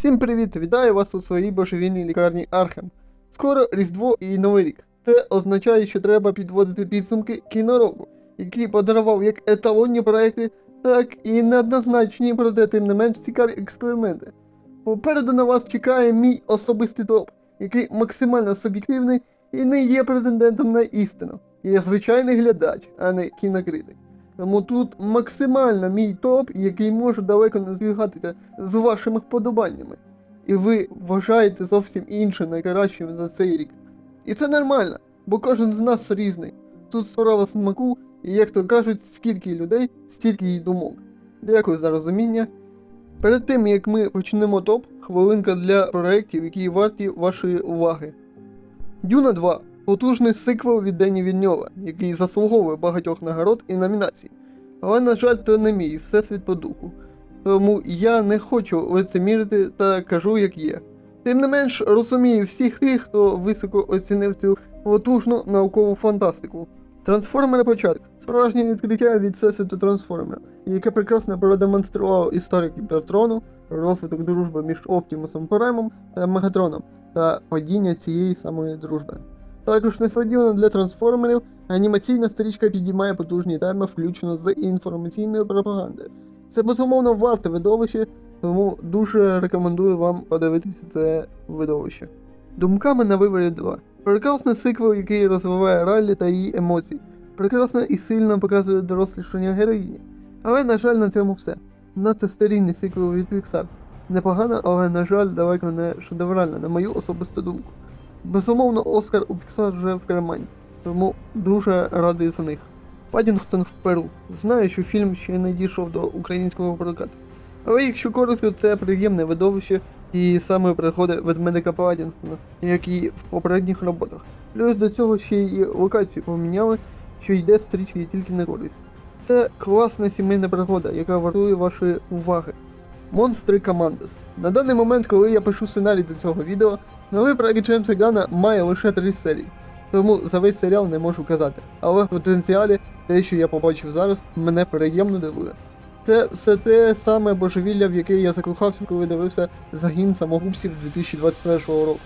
Всім привіт! Вітаю вас у своїй божевільній лікарні Архем. Скоро Різдво і Новий рік. Це означає, що треба підводити підсумки кінороку, який подарував як еталонні проекти, так і неоднозначні, проте тим не менш цікаві експерименти. Попереду на вас чекає мій особистий топ, який максимально суб'єктивний і не є претендентом на істину. Я звичайний глядач, а не кінокритик. Тому тут максимально мій топ, який може далеко не збігатися з вашими вподобаннями. І ви вважаєте зовсім інше найкращим за цей рік. І це нормально, бо кожен з нас різний. Тут справа смаку, і як то кажуть, скільки людей, стільки й думок. Дякую за розуміння. Перед тим як ми почнемо топ, хвилинка для проєктів, які варті вашої уваги. Дюна 2 потужний сиквел від Дені Вільньова, який заслуговує багатьох нагород і номінацій. Але, на жаль, то не мій всесвіт по духу. Тому я не хочу лицемірити та кажу, як є. Тим не менш, розумію всіх тих, хто високо оцінив цю потужну наукову фантастику. Трансформери початок справжнє відкриття від всесвіту трансформера, яке прекрасно продемонструвало історію Кібертрону, розвиток дружби між Оптімусом Праймом та Мегатроном та падіння цієї самої дружби. Також несподівано для трансформерів анімаційна стрічка підіймає потужні теми, включно з інформаційною пропагандою. Це безумовно варте видовище, тому дуже рекомендую вам подивитися це видовище. Думками на виборі 2. Прекрасний сиквел, який розвиває раллі та її емоції. Прекрасно і сильно показує дорослішання героїні. Але, на жаль, на цьому все. Надто старінний сиквел від Pixar. Непогано, але, на жаль, далеко не шедеврально, на мою особисту думку. Безумовно, Оскар у Pixar вже в кармані, тому дуже радий за них. Падінгтон в Перу. Знаю, що фільм ще не дійшов до українського прокату. Але якщо коротко, це приємне видовище і саме приходить ведмедика Падінгтона, як і в попередніх роботах. Плюс до цього ще й локацію поміняли, що йде стрічки тільки на користь. Це класна сімейна пригода, яка вартує вашої уваги. Монстри Командос. На даний момент, коли я пишу сценарій до цього відео, новий проект Джеймса Гана має лише три серії. Тому за весь серіал не можу казати. Але в потенціалі те, що я побачив зараз, мене приємно дивує. Це все те саме божевілля, в яке я закохався, коли дивився загін самогубців 2021 року.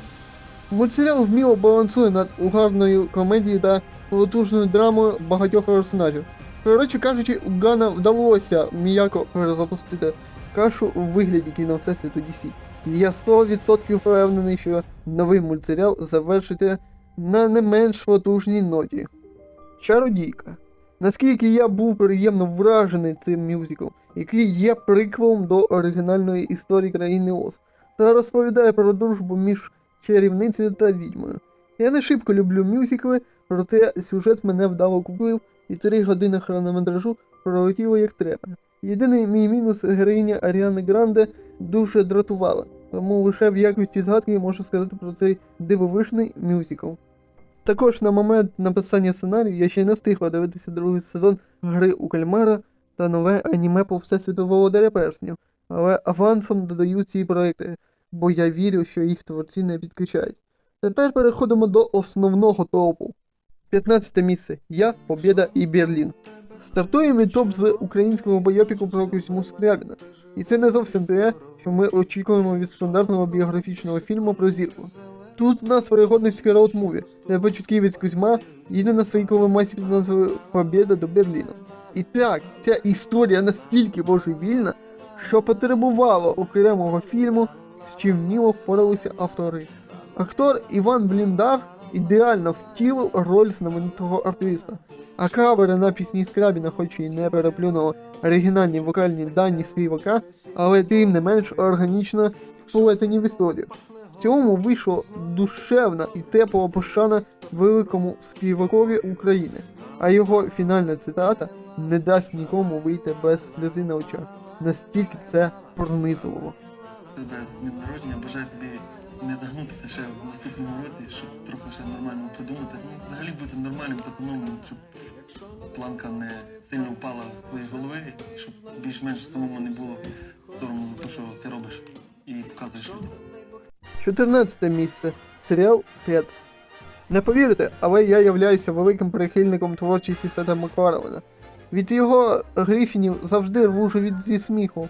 Мультсеріал вміло балансує над угарною комедією та потужною драмою багатьох персонажів. Коротше кажучи, у Гана вдалося м'яко перезапустити кашу у вигляді кіно Всесвіту DC. Я 100% впевнений, що новий мультсеріал завершиться на не менш потужній ноті. Чародійка. Наскільки я був приємно вражений цим мюзиклом, який є приквелом до оригінальної історії країни Оз, та розповідає про дружбу між чарівницею та відьмою. Я не шибко люблю мюзикли, проте сюжет мене вдало купив, і три години хронометражу пролетіло як треба. Єдиний мій мінус героїня Аріани Гранде дуже дратувала, тому лише в якості згадки можу сказати про цей дивовижний мюзикл. Також на момент написання сценарію я ще не встиг подивитися другий сезон гри у кальмара та нове аніме по всесвіту Володаря Перснів, але авансом додаю ці проекти, бо я вірю, що їх творці не підкачають. Тепер переходимо до основного топу. 15 місце. Я, Побєда і Берлін. Стартує мій топ з українського бойопіку про Кузьму Скрябіна. І це не зовсім те, що ми очікуємо від стандартного біографічного фільму про зірку. Тут в нас пригодницьке роуд-муві, де початківець Кузьма їде на своїй колемасі під назвою Побєда до Берліна. І так, ця історія настільки божевільна, що потребувала окремого фільму, з чим вміло впоралися автори. Актор Іван Бліндар ідеально втілив роль знаменитого артиста. А кавери на пісні Скрабіна, хоч і не переплюнули оригінальні вокальні дані співака, але тим не менш органічно вплетені в історію. В цьому вийшло душевна і тепла пошана великому співакові України, а його фінальна цитата не дасть нікому вийти без сльози на очах. Настільки це пронизувало. тебе з днем народження, бажаю тобі не загнутися ще в наступному році, щось трохи ще нормального придумати. Ну, взагалі бути нормальним пацаном, щоб планка не сильно впала з твоєї голови, щоб більш-менш самому не було соромно за те, що ти робиш і показуєш людям. 14 місце. Серіал Тед. Не повірите, але я являюся великим прихильником творчості Сета Макфарлена. Від його грифінів завжди рву живіт зі сміху.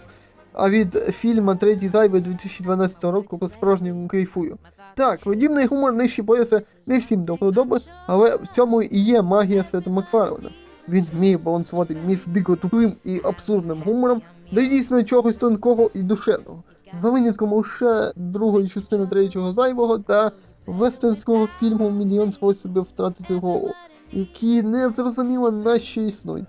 а від фільма Третій зайвий 2012 року по справжньому кайфую. Так, подібний гумор нижче пояса не всім до вподоби, але в цьому і є магія Сета Макфарлена. Він вміє балансувати між дико тупим і абсурдним гумором до дійсно чогось тонкого і душевного. За винятком лише другої частини третього зайвого та вестернського фільму Мільйон способів втратити голову, які не зрозуміло на що існують.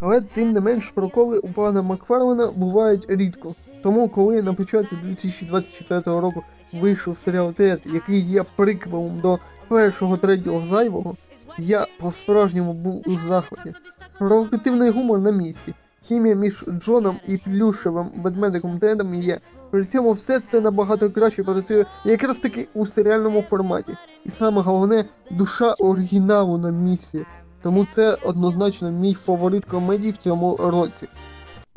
Але тим не менш проколи у пана Макфарлена бувають рідко. Тому, коли на початку 2024 року вийшов серіал Тед, який є приквелом до першого третього зайвого, я по-справжньому був у захваті. Провокативний гумор на місці. Хімія між Джоном і плюшевим ведмедиком Тедом є. При цьому все це набагато краще працює якраз таки у серіальному форматі. І саме головне, душа оригіналу на місці. Тому це однозначно мій фаворит комедії в цьому році.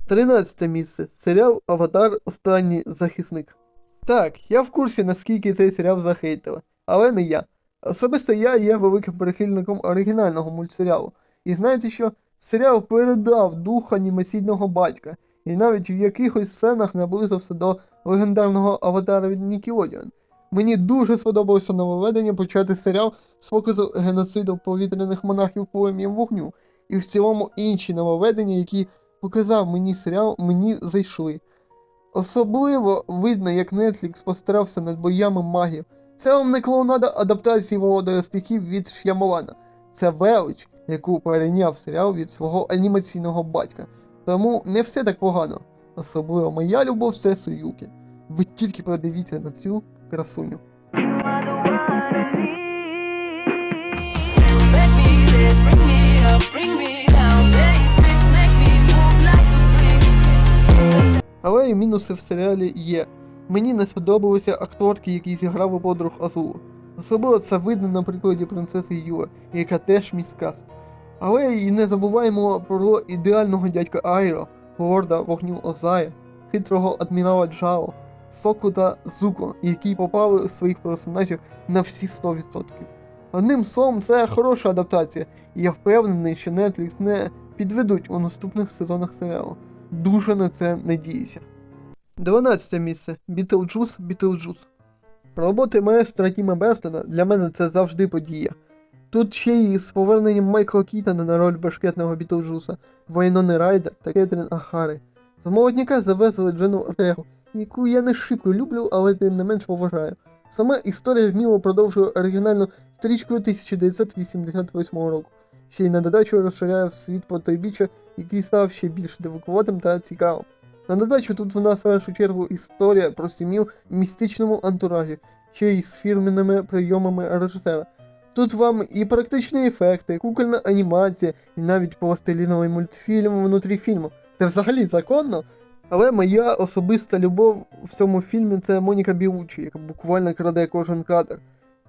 13 місце. Серіал Аватар Останній захисник. Так, я в курсі, наскільки цей серіал захейтили, але не я. Особисто я є великим прихильником оригінального мультсеріалу. І знаєте що? Серіал передав дух анімаційного батька, і навіть в якихось сценах наблизився до легендарного аватара від Nickelodeon. Мені дуже сподобалося нововведення почати серіал з показу геноциду повітряних монахів полем'ям вогню. І в цілому інші нововведення, які показав мені серіал, мені зайшли. Особливо видно, як Netflix постарався над боями магів. Це вам не клоунада адаптації володаря стихів від Ш'ямолана. Це велич, яку перейняв серіал від свого анімаційного батька. Тому не все так погано. Особливо моя любов це Суюки. Ви тільки подивіться на цю красуню. Але і мінуси в серіалі є. Мені не сподобалися акторки, які зіграли подруг Азулу. Особливо це видно на прикладі принцеси Юа, яка теж міськаст. Але і не забуваємо про ідеального дядька Айро, лорда вогню Озая, хитрого адмірала Джао, Соку та Зуко, які попали у своїх персонажів на всі 100%. Одним словом, це хороша адаптація, і я впевнений, що Netflix не підведуть у наступних сезонах серіалу. Дуже на це надіюся. 12 місце. Бітлджус, Бітлджус. Роботи маестра Тіма Бертона для мене це завжди подія. Тут ще й з поверненням Майкла Кітана на роль башкетного Бітлджуса, Вайнони Райдер та Кетрін Ахари. З молодняка завезли Джену Ортегу, яку я не шибко люблю, але тим не менш поважаю. Сама історія вміло продовжує оригінальну стрічку 1988 року. Ще й на додачу розширяє світ по потойбіччя, який став ще більш дивакуватим та цікавим. На додачу тут в нас в першу чергу історія про сім'ю в містичному антуражі, ще й з фірменними прийомами режисера. Тут вам і практичні ефекти, кукольна анімація, і навіть пластиліновий мультфільм внутрі фільму. Це взагалі законно. Але моя особиста любов в цьому фільмі це Моніка Білучі, яка буквально краде кожен кадр.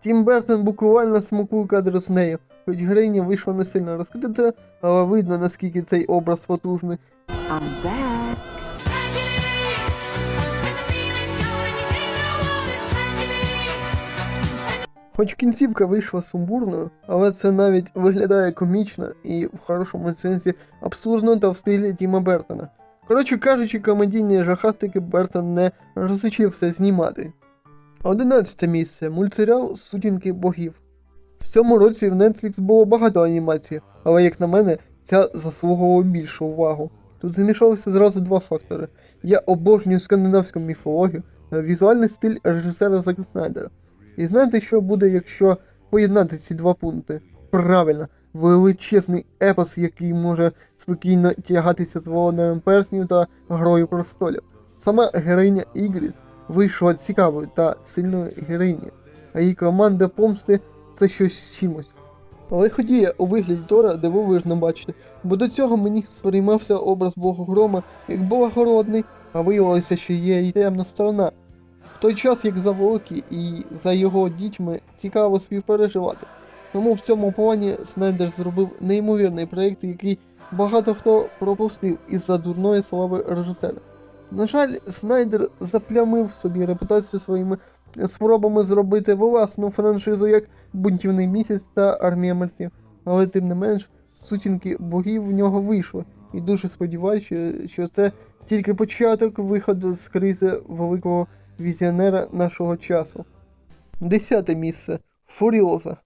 Тім Бертон буквально смакує кадр з нею, хоч героїня вийшла не сильно розкрита, але видно наскільки цей образ потужний. I'm back. Хоч кінцівка вийшла сумбурною, але це навіть виглядає комічно і в хорошому сенсі абсурдно та в стилі Тіма Бертона. Коротше кажучи, комедійні жахастики Бертон не розучився знімати. 11 місце. Мультсеріал Сутінки богів. В цьому році в Netflix було багато анімації, але як на мене, ця заслуговувала більшу увагу. Тут замішалися зразу два фактори. Я обожнюю скандинавську міфологію та візуальний стиль режисера Зака Снайдера. І знаєте, що буде, якщо поєднати ці два пункти? Правильно, величезний епос, який може спокійно тягатися з володарем перснів та грою престолів. Сама героїня Ігрід вийшла цікавою та сильною героїнею, а її команда помсти це щось з чимось. Але ходіє у вигляді Тора дивовижно бачити, бо до цього мені сприймався образ Бога Грома як благородний, а виявилося, що є і темна сторона. В той час, як за Волокі і за його дітьми цікаво співпереживати. Тому в цьому плані Снайдер зробив неймовірний проєкт, який багато хто пропустив із-за дурної слави режисера. На жаль, Снайдер заплямив собі репутацію своїми спробами зробити власну франшизу як Бунтівний місяць та Армія мерців, але тим не менш, сутінки богів в нього вийшли, і дуже сподіваюся, що, це тільки початок виходу з кризи великого візіонера нашого часу. Десяте місце Фуріоза.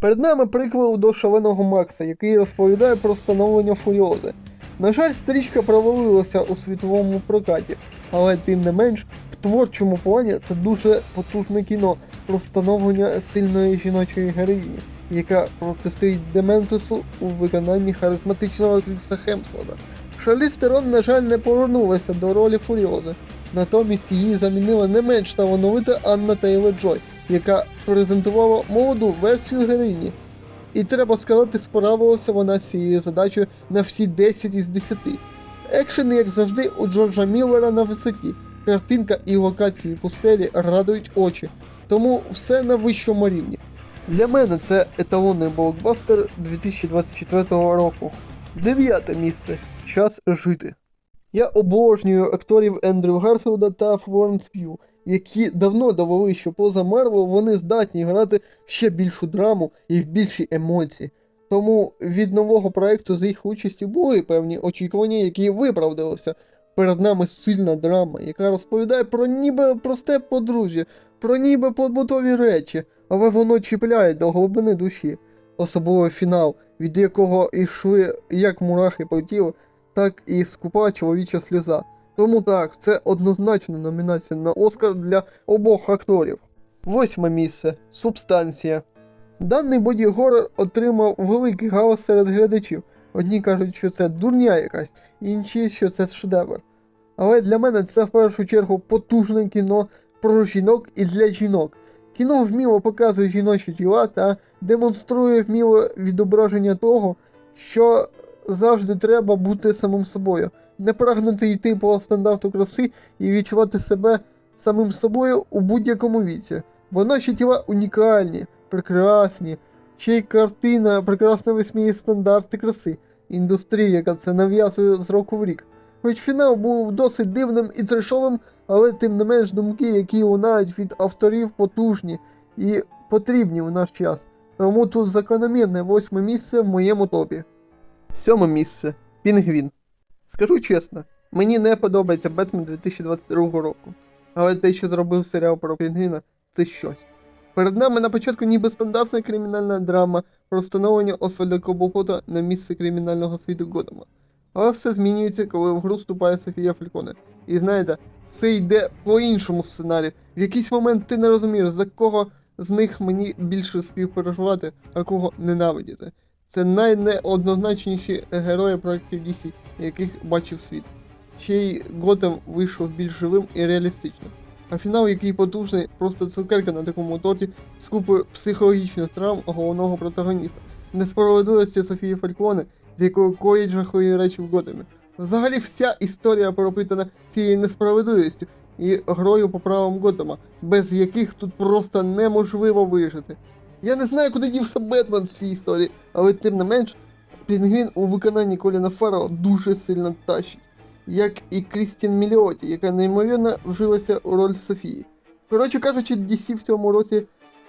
Перед нами приквел до шаленого Макса, який розповідає про становлення Фуріози. На жаль, стрічка провалилася у світовому прокаті, але тим не менш, в творчому плані це дуже потужне кіно про становлення сильної жіночої героїні, яка протистоїть Дементусу у виконанні харизматичного Кріса Хемсворда. Шарлі Стерон, на жаль, не повернулася до ролі Фуріози. Натомість її замінила не менш талановита Анна Тейлор Джой, яка презентувала молоду версію героїні. І треба сказати, справилася вона з цією задачею на всі 10 із 10. Екшен, як завжди, у Джорджа Міллера на висоті. Картинка і локації пустелі радують очі, тому все на вищому рівні. Для мене це еталонний блокбастер 2024 року. Дев'яте місце. Час жити. Я обожнюю акторів Ендрю Гарфілда та Флоренс П'ю, які давно довели, що поза Марвел вони здатні грати ще більшу драму і в більші емоції. Тому від нового проекту з їх участю були певні очікування, які виправдалися. Перед нами сильна драма, яка розповідає про ніби просте подружжя, про ніби побутові речі, але воно чіпляє до глибини душі. Особливо фінал, від якого йшли як мурахи по тілу, так і скупа чоловіча сльоза. Тому так, це однозначно номінація на Оскар для обох акторів. Восьме місце Субстанція. Даний боді-горор отримав великий галас серед глядачів. Одні кажуть, що це дурня якась, інші, що це шедевр. Але для мене це в першу чергу потужне кіно про жінок і для жінок. Кіно вміло показує жіночі тіла та демонструє вміле відображення того, що завжди треба бути самим собою, не прагнути йти по стандарту краси і відчувати себе самим собою у будь-якому віці. Бо наші тіла унікальні, прекрасні, ще й картина прекрасно висміє стандарти краси, індустрія, яка це нав'язує з року в рік. Хоч фінал був досить дивним і трешовим, але тим не менш думки, які лунають від авторів, потужні і потрібні в наш час. Тому тут закономірне восьме місце в моєму топі. Сьоме місце Пінгвін. Скажу чесно, мені не подобається Бетмен 2022 року. Але те, що зробив серіал про Пінгвіна, це щось. Перед нами на початку ніби стандартна кримінальна драма про встановлення Освальда на місце кримінального світу Годома. Але все змінюється, коли в гру вступає Софія Фальконе. І знаєте, все йде по іншому сценарію. В якийсь момент ти не розумієш, за кого з них мені більше співпереживати, а кого ненавидіти. Це найнеоднозначніші герої проєктів DC, яких бачив світ. Ще й Готэм вийшов більш живим і реалістичним. А фінал, який потужний, просто цукерка на такому торті з купою психологічних травм головного протагоніста, несправедливості Софії Фальконе, з якою коїть жахливі речі в Готемі. Взагалі вся історія пропитана цією несправедливістю і грою по правам Готэма, без яких тут просто неможливо вижити. Я не знаю, куди дівся Бетмен в цій історії, але тим не менш, Пінгвін у виконанні Коліна Фаррелла дуже сильно тащить, як і Крістін Міліоті, яка неймовірно вжилася у роль Софії. Коротше кажучи, DC в цьому році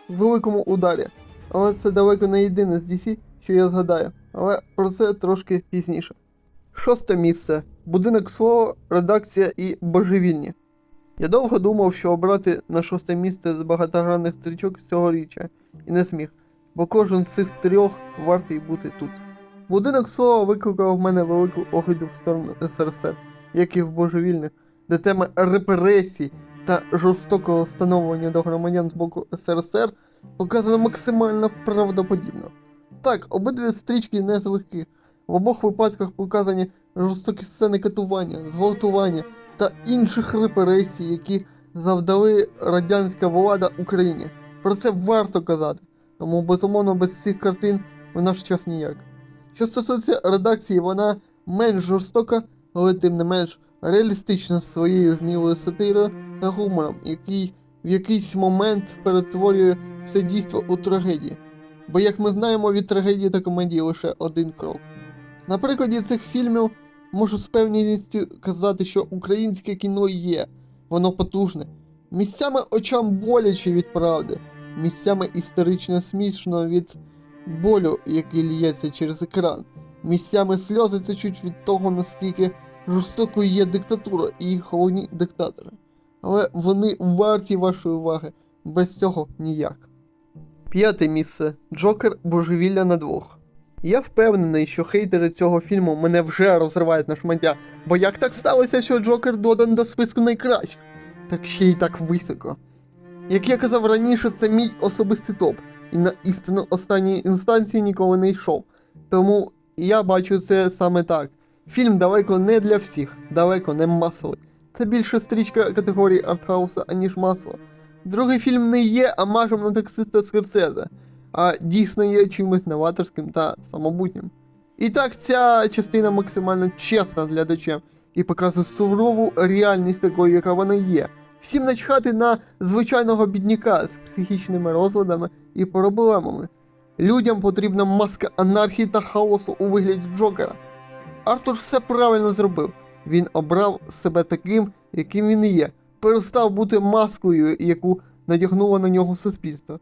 в великому ударі. Але це далеко не єдине з DC, що я згадаю, але про це трошки пізніше. Шосте місце. Будинок слова, редакція і божевільні. Я довго думав, що обрати на шосте місце з багатогранних стрічок цьогоріччя, і не зміг, бо кожен з цих трьох вартий бути тут. Будинок слова викликав в мене велику огиду в сторону СРСР, як і в божевільних, де тема репресій та жорстокого становлення до громадян з боку СРСР показана максимально правдоподібно. Так, обидві стрічки не з. В обох випадках показані жорстокі сцени катування, зґвалтування та інших репресій, які завдали радянська влада Україні. Про це варто казати, тому безумовно без цих картин в наш час ніяк. Що стосується редакції, вона менш жорстока, але тим не менш реалістична своєю вмілою сатирою та гумором, який в якийсь момент перетворює все дійство у трагедії. Бо, як ми знаємо, від трагедії та комедії лише один крок. На прикладі цих фільмів можу з певністю казати, що українське кіно є, воно потужне, місцями очам боляче від правди, місцями історично смішно від болю, який лється через екран. Місцями сльози течуть від того, наскільки жорстокою є диктатура і головні диктатори. Але вони варті вашої уваги. Без цього ніяк. П'яте місце. Джокер Божевілля на двох. Я впевнений, що хейтери цього фільму мене вже розривають на шмаття, бо як так сталося, що Джокер додан до списку найкращих? Так ще й так високо. Як я казав раніше, це мій особистий топ, і на істину останньої інстанції ніколи не йшов. Тому я бачу це саме так. Фільм далеко не для всіх, далеко не масовий. Це більше стрічка категорії артхауса, аніж масова. Другий фільм не є амажем на таксиста Скорсезе, а дійсно є чимось новаторським та самобутнім. І так ця частина максимально чесна глядачем і показує сурову реальність такою, яка вона є. Всім начхати на звичайного бідняка з психічними розладами і проблемами. Людям потрібна маска анархії та хаосу у вигляді Джокера. Артур все правильно зробив. Він обрав себе таким, яким він є, перестав бути маскою, яку надягнуло на нього суспільство.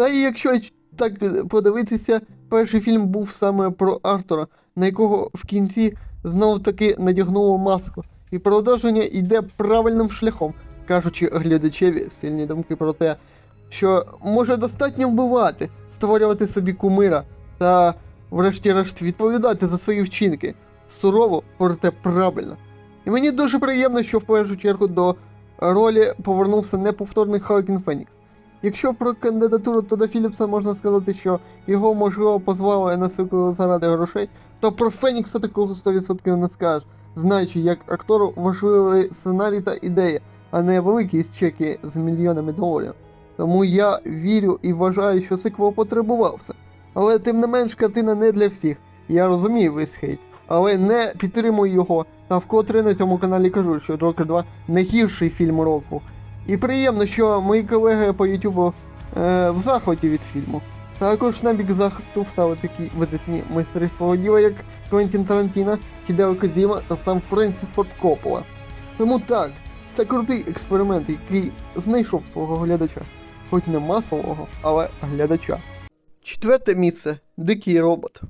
Та і якщо так подивитися, перший фільм був саме про Артура, на якого в кінці знов таки надягнуло маску. І продовження йде правильним шляхом, кажучи глядачеві сильні думки про те, що може достатньо вбивати, створювати собі кумира та, врешті-решт, відповідати за свої вчинки. Сурово, проте правильно. І мені дуже приємно, що в першу чергу до ролі повернувся неповторний Хакін Фенікс. Якщо про кандидатуру Тода Філіпса можна сказати, що його можливо позвали на силку заради грошей, то про Фенікса такого 100% не скажеш, знаючи, як актору важливий сценарій та ідея, а не великі чеки з мільйонами доларів. Тому я вірю і вважаю, що сиквел потребувався. Але тим не менш картина не для всіх. Я розумію весь хейт, але не підтримую його. Та вкотре на цьому каналі кажу, що Джокер 2 не гірший фільм року. І приємно, що мої колеги по Ютубу е, в захваті від фільму. Також на бік захисту встали такі видатні майстри свого діла, як Квентін Тарантіно, Хідео Козіма та сам Френсіс Форд Коппола. Тому так, це крутий експеримент, який знайшов свого глядача. Хоч не масового, але глядача. Четверте місце Дикий робот.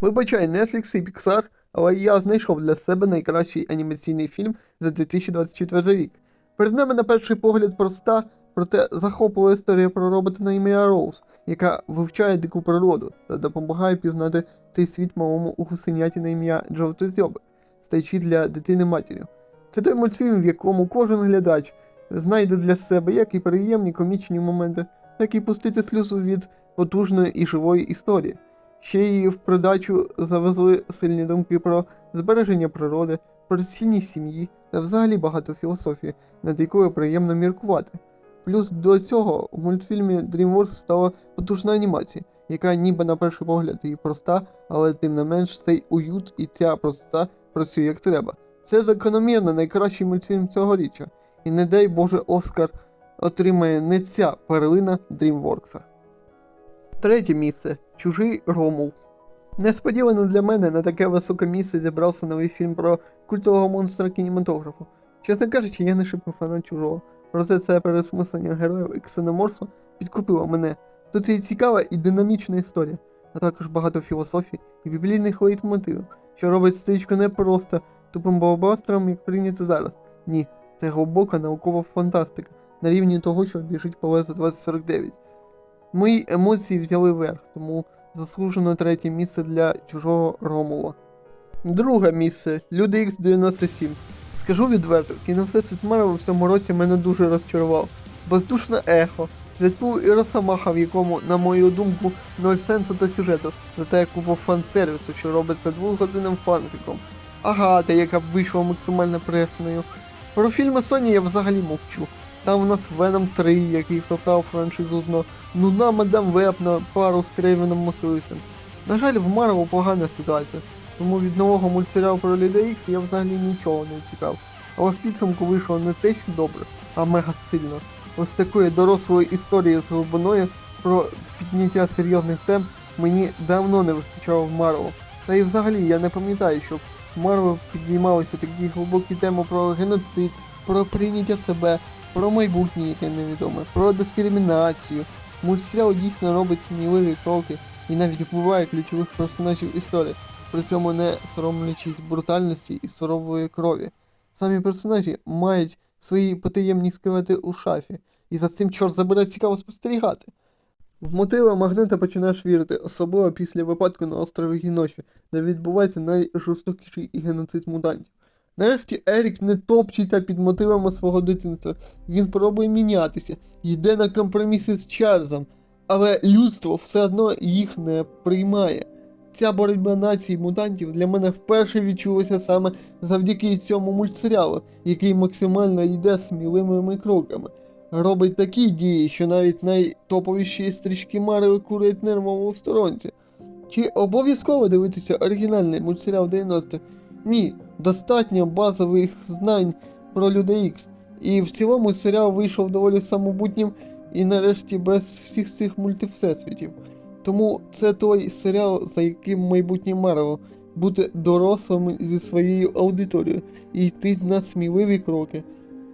Вибачай, Netflix і Pixar, але я знайшов для себе найкращий анімаційний фільм за 2024 рік. Перед нами на перший погляд проста, проте захоплива історія про робота на ім'я Роуз, яка вивчає дику природу та допомагає пізнати цей світ малому у гусеняті на ім'я Жовтозьобик, стаючи для дитини матір'ю. Це той мультфільм, в якому кожен глядач знайде для себе як і приємні комічні моменти, так і пустити сльозу від потужної і живої історії. Ще й в придачу завезли сильні думки про збереження природи, про цінність сім'ї та взагалі багато філософії, над якою приємно міркувати. Плюс до цього у мультфільмі DreamWorks стала потужна анімація, яка ніби на перший погляд і проста, але тим не менш цей уют і ця простота працює як треба. Це закономірно найкращий мультфільм цьогоріччя, і не дай Боже Оскар отримає не ця перлина DreamWorks. Третє місце Чужий Ромул. Несподівано для мене на таке високе місце зібрався новий фільм про культового монстра кінематографу. Чесно кажучи, я не шибко фанат чужого. Проте це пересмислення героїв і ксеноморфа підкупило мене. Тут і цікава і динамічна історія, а також багато філософій і біблійних лейтмотивів, що робить стрічку не просто тупим блокбастером, як прийнято зараз. Ні, це глибока наукова фантастика на рівні того, що біжить по лезу 2049. Мої емоції взяли верх, тому заслужено третє місце для чужого Ромула. Друге місце Люди X97. Скажу відверто, кіновсесвіт Марвел в цьому році мене дуже розчарував. Бездушне ехо, Дедпул і Росомаха, в якому, на мою думку, ноль сенсу та сюжету, зате купа фан-сервісу, що робиться двохгодинним фанфіком. Агата, яка б вийшла максимально пресною. Про фільми Sony я взагалі мовчу. Там у нас Venom 3, який втопав франшизу дно, нудна мадам Веб на пару з Крейвеном Мисливцем. На жаль, в Марвел погана ситуація, тому від нового мультсеріалу про Людей Ікс я взагалі нічого не чекав. Але в підсумку вийшло не те, що добре, а мега сильно. Ось такої дорослої історії з глибиною про підняття серйозних тем мені давно не вистачало в Марвел. Та і взагалі я не пам'ятаю, щоб в Марвел підіймалися такі глибокі теми про геноцид, про прийняття себе, про майбутнє, яке невідоме, про дискримінацію. Мультсеріал дійсно робить сміливі кроки і навіть вбиває ключових персонажів історії. при цьому не соромлячись брутальності і сурової крові. Самі персонажі мають свої потаємні скелети у шафі, і за цим чорт забере цікаво спостерігати. В мотиви магнета починаєш вірити, особливо після випадку на острові Гіноші, де відбувається найжорстокіший геноцид мутантів. Нарешті Ерік не топчеться під мотивами свого дитинства. Він пробує мінятися, йде на компроміси з Чарльзом, але людство все одно їх не приймає. Ця боротьба націй мутантів для мене вперше відчулася саме завдяки цьому мультсеріалу, який максимально йде сміливими кроками. Робить такі дії, що навіть найтоповіші стрічки Марвел курять нервово сторонці. Чи обов'язково дивитися оригінальний мультсеріал 90 Ні, достатньо базових знань про Людей Ікс. І в цілому серіал вийшов доволі самобутнім і нарешті без всіх цих мультивсесвітів. Тому це той серіал, за яким майбутнє Марвел бути дорослим зі своєю аудиторією і йти на сміливі кроки.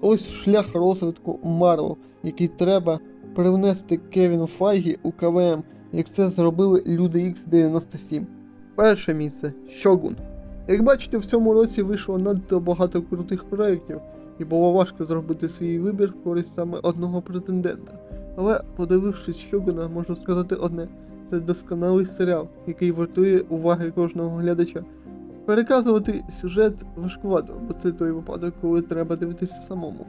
Ось шлях розвитку Марвел, який треба привнести Кевіну Файгі у КВМ, як це зробили Люди X97. Перше місце Шогун. Як бачите, в цьому році вийшло надто багато крутих проєктів, і було важко зробити свій вибір в користь саме одного претендента. Але подивившись Шогуна, можу сказати одне: це досконалий серіал, який вартує уваги кожного глядача. Переказувати сюжет важкувато, бо це той випадок, коли треба дивитися самому.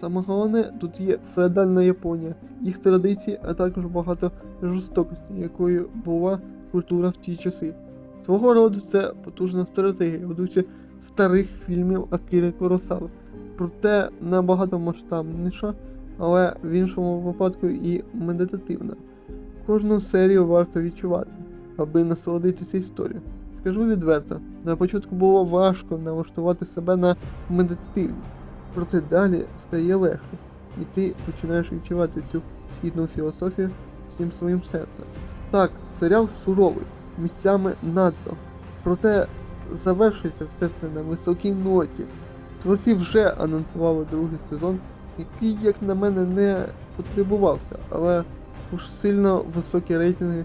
Саме головне, тут є феодальна Японія, їх традиції, а також багато жорстокості, якою була культура в ті часи. Свого роду це потужна стратегія в дусі старих фільмів Акіри Куросави. Проте набагато масштабніша, але в іншому випадку і медитативна. Кожну серію варто відчувати, аби насолодитися історією. Скажу відверто, на початку було важко налаштувати себе на медитативність, проте далі стає легко, і ти починаєш відчувати цю східну філософію всім своїм серцем. Так, серіал суровий, місцями надто, проте завершується все це на високій ноті. Творці вже анонсували другий сезон, який, як на мене, не потребувався, але уж сильно високі рейтинги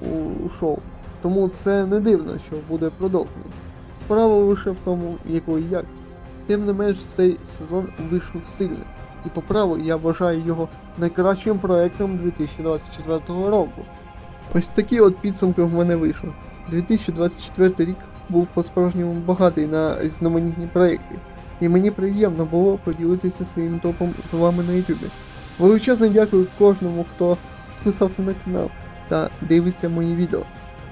у, шоу. Тому це не дивно, що буде продовжений. Справа лише в тому, якої якості. Тим не менш, цей сезон вийшов сильний, і по праву я вважаю його найкращим проектом 2024 року. Ось такі от підсумки в мене вийшли. 2024 рік був по-справжньому багатий на різноманітні проекти, і мені приємно було поділитися своїм топом з вами на YouTube. Величезне дякую кожному, хто підписався на канал та дивиться мої відео.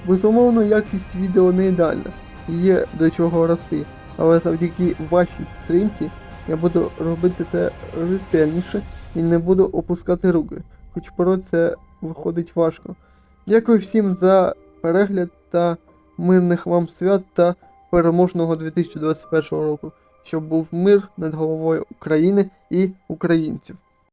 Безумовно, якість відео не ідеальна, є до чого рости, але завдяки вашій підтримці я буду робити це ретельніше і не буду опускати руки, хоч порой це виходить важко. Дякую всім за перегляд та мирних вам свят та переможного 2021 року, щоб був мир над головою України і українців.